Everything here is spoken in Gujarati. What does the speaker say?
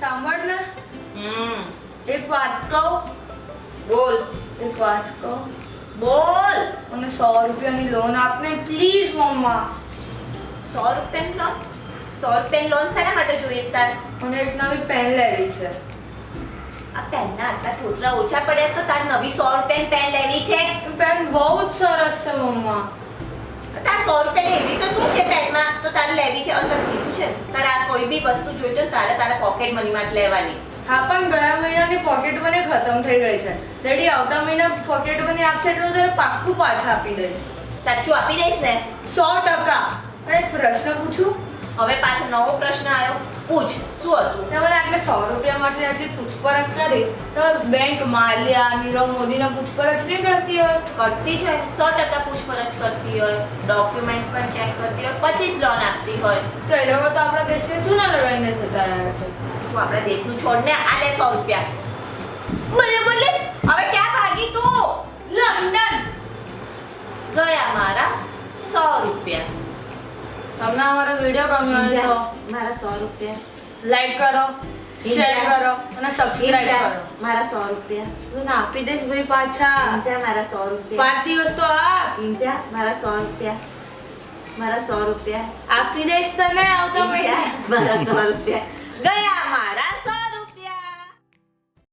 સાંભળ ને. હમ. એક વાત કહું? બોલ. એક વાત કહું? બોલ. મને સો રૂપિયાની લોન આપને પ્લીઝ મમ્મા સો રૂપિયાની લોન સો રૂપિયાની લોન શેના માટે જોઈએ તાર? મને એક નવી પેન લેવી છે. આ પેનના આટલા ઠોચરા ઓછા પડ્યા તો તાર નવી સો રૂપિયાની પેન લેવી છે? પેન બહુ જ સરસ છે મમ્મા તાર સો રૂપિયાની એવી તો શું છે પેનમાં તો તારે લેવી છે અંદર કીધું છે. કોઈ બી વસ્તુ જોઈતો તો તારે તારા પોકેટ મનીમાં જ લેવાની. હા પણ ગયા મહિનાની પોકેટ મની ખતમ થઈ ગઈ છે. ડેડી આવતા મહિના પોકેટ મની આપશે એટલે હું તારે પાક્કું પાછા આપી દઈશ. સાચું આપી દઈશ ને? સો ટકા. અને પ્રશ્ન પૂછું? હવે પાછો નવો પ્રશ્ન આવ્યો. પૂછ શું હતું? એટલે આટલે સો રૂપિયા માટે આટલી પૂછપરછ કરી. તો બેંક માલ્યા નીરવ મોદીના પૂછપરછ નહીં કરતી હોય? કરતી છે સો ટકા પૂછપરછ કરતી હોય. ડોક્યુમેન્ટ્સ પણ ચેક કરતી હોય. પછી જ લોન આપતી હોય. તો એ લોકો તો આપણા દેશને જૂના લડાઈને જતા રહ્યા છે. તું આપણા દેશનું છોડને આ લે સો રૂપિયા. બોલે તમને અમારો વીડિયો ગમ્યો હોય તો મારા સો રૂપિયા. લાઈક કરો શેર કરો અને સબસ્ક્રાઇબ કરો. મારા સો રૂપિયા. હું આપી દઈશ ભાઈ પાછા. ઇન્જા મારા સો રૂપિયા. પાંચ દિવસ તો આપ. ઇન્જા મારા સો રૂપિયા. મારા સો રૂપિયા. આપી દઈશ તને આવતા મહિને. મારા સો રૂપિયા. ગયા મારા.